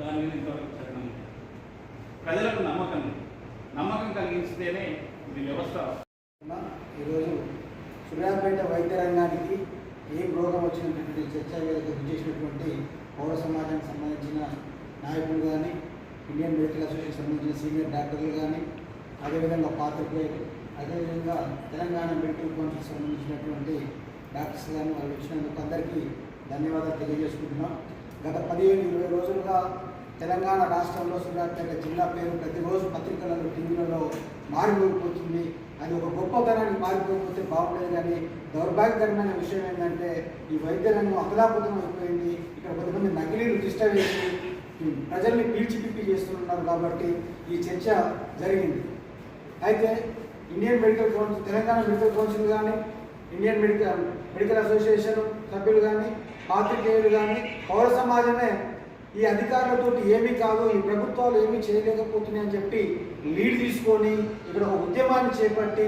దాని మీద ఇంతవరకు జరగడం ప్రజలకు నమ్మకం నమ్మకం కలిగించితేనే ఇది వ్యవస్థ ఈరోజు సూర్యాపేట వైద్య రంగానికి ఏం రోగం వచ్చినటువంటి చర్చా వేదిక చేసినటువంటి పౌర సమాజానికి సంబంధించిన నాయకులు కానీ ఇండియన్ మెడికల్ అసోసియేషన్ సంబంధించిన సీనియర్ డాక్టర్లు కానీ అదేవిధంగా పాత్రికేయులు అదేవిధంగా తెలంగాణ మెడికల్ కౌన్సిల్ సంబంధించినటువంటి డాక్టర్స్ కానీ వాళ్ళు వచ్చినందుకు అందరికీ ధన్యవాదాలు తెలియజేసుకుంటున్నాం. గత పదిహేను ఇరవై రోజులుగా తెలంగాణ రాష్ట్రంలో సూర్యాపేట జిల్లా పేరు ప్రతిరోజు పత్రికలలో టీవీలలో మారిపోతుంది. అది ఒక గొప్పతనానికి మారిపోతే బాగుండేది కానీ దౌర్భాగ్యకరమైన విషయం ఏంటంటే ఈ వైద్య రంగం అయిపోయింది. ఇక్కడ కొంతమంది నకిలీలు తిష్ట వేసి ప్రజల్ని పీల్చిపిప్పి చేస్తున్నారు కాబట్టి ఈ చర్చ జరిగింది. అయితే Indian medical council Telangana medical council కానీ ఇండియన్ మెడికల్ మెడికల్ అసోసియేషన్ సభ్యులు కానీ పాత్రికేయులు కానీ పౌర సమాజమే ఈ అధికారులతో ఏమీ కాదు ఈ ప్రభుత్వాలు ఏమీ చేయలేకపోతున్నాయి అని చెప్పి లీడ్ తీసుకొని ఇక్కడ ఒక ఉద్యమాన్ని చేపట్టి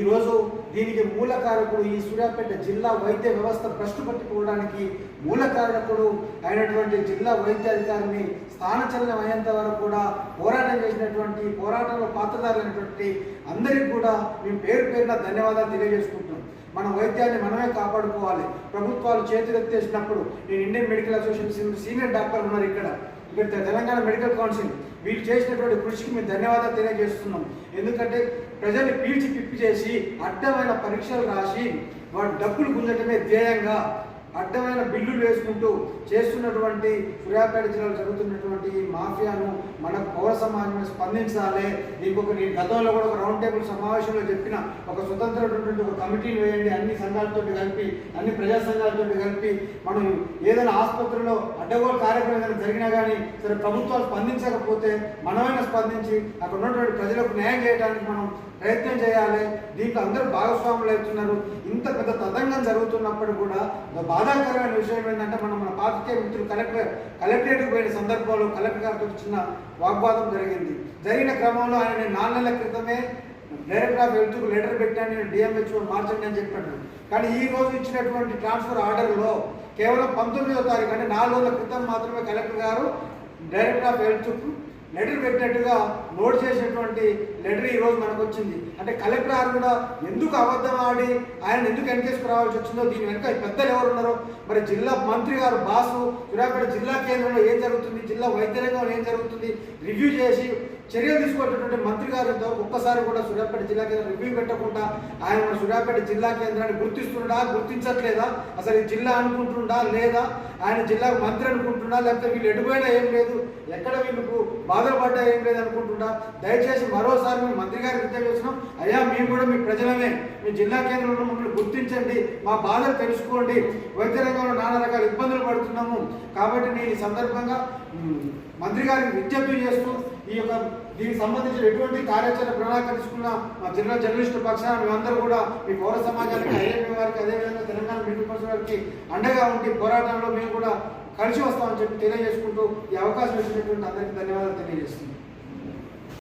ఈరోజు దీనికి మూల కారకుడు ఈ సూర్యాపేట జిల్లా వైద్య వ్యవస్థ భ్రష్టు పట్టుకోవడానికి మూల కారకుడు అయినటువంటి జిల్లా వైద్య అధికారిని స్థానచలనం అయ్యేంత వరకు కూడా పోరాటం చేసినటువంటి పోరాటంలో పాత్రదారులైనటువంటి అందరికీ కూడా మేము పేరు పేరున ధన్యవాదాలు తెలియజేసుకుంటున్నాం. మన వైద్యాన్ని మనమే కాపాడుకోవాలి. ప్రభుత్వాలు చేతులెత్తేసినప్పుడు నేను Indian medical association senior doctor ఉన్నారు ఇక్కడ. ఇక్కడ తెలంగాణ మెడికల్ కౌన్సిల్. వీళ్ళు చేసినటువంటి కృషికి మేము ధన్యవాదాలు తెలియజేస్తున్నాం. ఎందుకంటే ప్రజల్ని పీల్చి పిప్పి చేసి అడ్డమైన పరీక్షలు రాసి వాడు డబ్బులు గుంజటమే ధ్యేయంగా అడ్డమైన బిల్లులు వేసుకుంటూ చేస్తున్నటువంటి సూర్యాపేట జిల్లాలో జరుగుతున్నటువంటి ఈ మాఫియాను మన పౌర సమాజం స్పందించాలి. నీకు ఒక నేను గతంలో కూడా ఒక రౌండ్ టేబుల్ సమావేశంలో చెప్పిన ఒక స్వతంత్రమైనటువంటి ఒక కమిటీని వేయండి. అన్ని సంఘాలతో కలిపి అన్ని ప్రజా సంఘాలతో కలిపి మనం ఏదైనా ఆసుపత్రిలో అడ్డగోలు కార్యక్రమం ఏదైనా జరిగినా కానీ సరే ప్రభుత్వాలు స్పందించకపోతే మనమైనా స్పందించి అక్కడ ఉన్నటువంటి ప్రజలకు న్యాయం చేయడానికి మనం ప్రయత్నం చేయాలి. దీంట్లో అందరూ భాగస్వాములు అవుతున్నారు. ఇంత పెద్ద తతంగం జరుగుతున్నప్పుడు కూడా బాధాకరమైన విషయం ఏంటంటే మనం మన పాతికే మిత్రులు కలెక్టర్ కలెక్టరేట్కి పోయిన సందర్భంలో కలెక్టర్ గారితో చిన్న వాగ్వాదం జరిగింది. జరిగిన క్రమంలో ఆయన నేను నాలుగు నెలల క్రితమే డైరెక్టర్ ఆఫ్ హెల్త్కు లెటర్ పెట్టాను నేను డిఎంహెచ్ఓ మార్చండి అని చెప్పాను. కానీ ఈ రోజు ఇచ్చినటువంటి ట్రాన్స్ఫర్ ఆర్డర్లో కేవలం పంతొమ్మిదో తారీఖు అంటే నాలుగు రోజుల క్రితం మాత్రమే కలెక్టర్ గారు డైరెక్టర్ ఆఫ్ హెల్త్కు లెటర్ పెట్టినట్టుగా నోట్ చేసినటువంటి లెటర్ ఈ రోజు మనకు వచ్చింది అంటే కలెక్టర్ గారు కూడా ఎందుకు అబద్ధం ఆడి ఆయన ఎందుకు ఎన్కేసుకు రావాల్సి వచ్చిందో దీని వెనుక పెద్దలు ఎవరు ఉన్నారో? మరి జిల్లా మంత్రి గారు బాసు సూర్యాపేట జిల్లా కేంద్రంలో ఏం జరుగుతుంది? జిల్లా వైద్య రంగంలో ఏం జరుగుతుంది? రివ్యూ చేసి చర్యలు తీసుకున్నటువంటి మంత్రి గారు ఇంతవరకు ఒక్కసారి కూడా సూర్యాపేట జిల్లా కేంద్రం రివ్యూ పెట్టకుండా ఆయన మన సూర్యాపేట జిల్లా కేంద్రాన్ని గుర్తిస్తుండా గుర్తించట్లేదా? అసలు ఈ జిల్లా అనుకుంటుండా లేదా? ఆయన జిల్లాకు మంత్రి అనుకుంటున్నా లేకపోతే వీళ్ళు ఎటుపోయినా ఏం లేదు? ఎక్కడ వీళ్ళకు బాగా బాధపడ్డా ఏం లేదు దయచేసి మరోసారి మేము మంత్రి గారికి చేస్తున్నాం అయ్యా మేము కూడా మీ ప్రజలమే. మీ జిల్లా కేంద్రంలో మమ్మల్ని గుర్తించండి. మా బాధలు తెలుసుకోండి. వైద్య రంగంలో నానా రకాల ఇబ్బందులు పడుతున్నాము. కాబట్టి నేను ఈ సందర్భంగా మంత్రి గారికి విజ్ఞప్తి చేస్తూ ఈ యొక్క దీనికి సంబంధించిన ఎటువంటి కార్యాచరణ ప్రణాళిక తీసుకున్న మా జిల్లా జర్నలిస్టు పక్షాన మేమందరూ కూడా మీ పౌర సమాజానికి ఐఏపీ వారికి అదేవిధంగా తెలంగాణ మెడికల్ పర్సన్ వారికి అండగా ఉండి పోరాటంలో మేము కూడా కలిసి వస్తామని చెప్పి తెలియజేసుకుంటూ ఈ అవకాశం ఇచ్చినటువంటి అందరికీ ధన్యవాదాలు తెలియజేస్తుంది